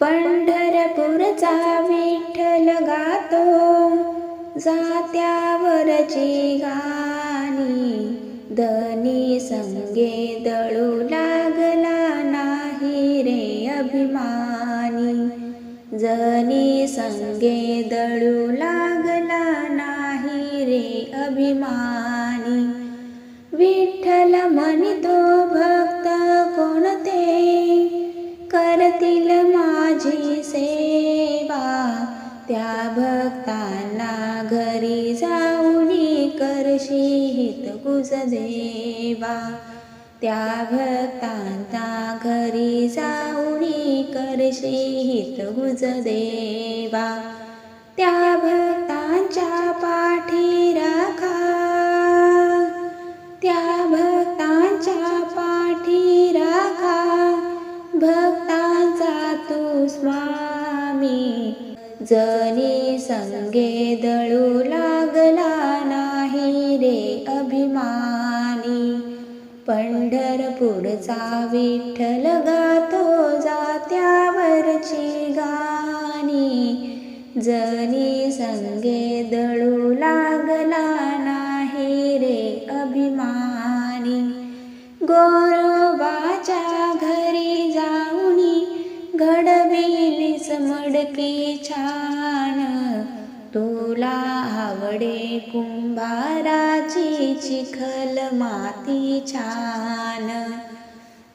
पंढरपूरचा विठ्ठल गातो जात्यावरची गाणी धनी संगे दळू लागला नाही रे अभिमानी. जनी संगे दळू लागला नाही रे अभिमानी. भक्तांना घरी जाऊन करशीत गुज देवा त्या भक्तांना घरी जाऊन करशीत गुज देवा त्या भक्तांच्या पाठी राखा. त्या भक्तांच्या पाठी राखा. भक्तांचा तू स्वामी जनी संगे दळू लागला नाही रे अभिमानी. पंढरपूरचा विठ्ठल गातो जात्यावरची गाणी. जनी संगे दळू लागला नाही रे अभिमानी. गोरोबाच्या तुला आवडे कुंभाराची चिखल माती छान.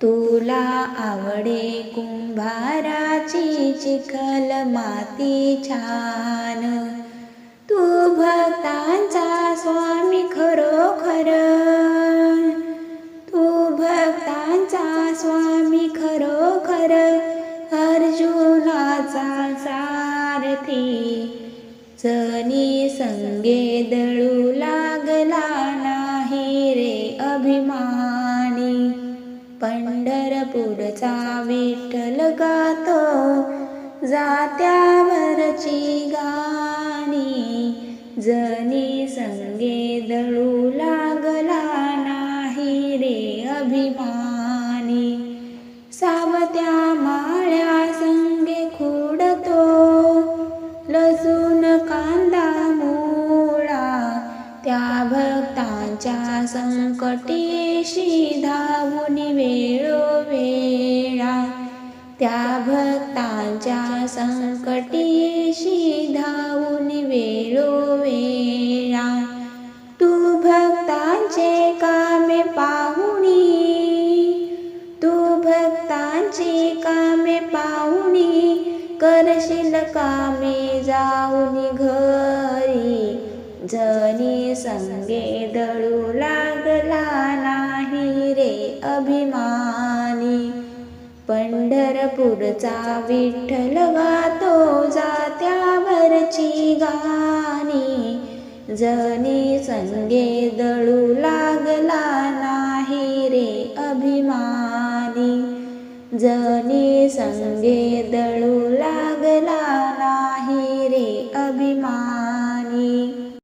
तुला आवडे कुंभाराची चिखल माती छान. तू भक्तांचा स्वामी खरोखर. तू भक्तांचा स्वामी खरोखर. अर्जुनाचा सारथी. जनी संगे दळू लागला नाही रे अभिमानी. पंढरपूरचा विठ्ठल गातो जात्यावरची गाणी. जनी संगे दळू लागला नाही रे अभिमानी. सावत्या भक्तांच्या संकटेशी धावून वेळोवेळा त्या भक्तांच्या संकटेशी धावून वेळोवेळा तू भक्तांचे कामे पाहुणी तू भक्तांचे कामे पाहुणी करशील कामे जाऊन घरी. जनी संगे दळू लागला नाही रे अभिमानी. पंढरपूरचा विठ्ठल गातो जात्यावरची गाणी. जनी संगे दळू लागला नाही रे अभिमानी. जनी संगे दळू लागला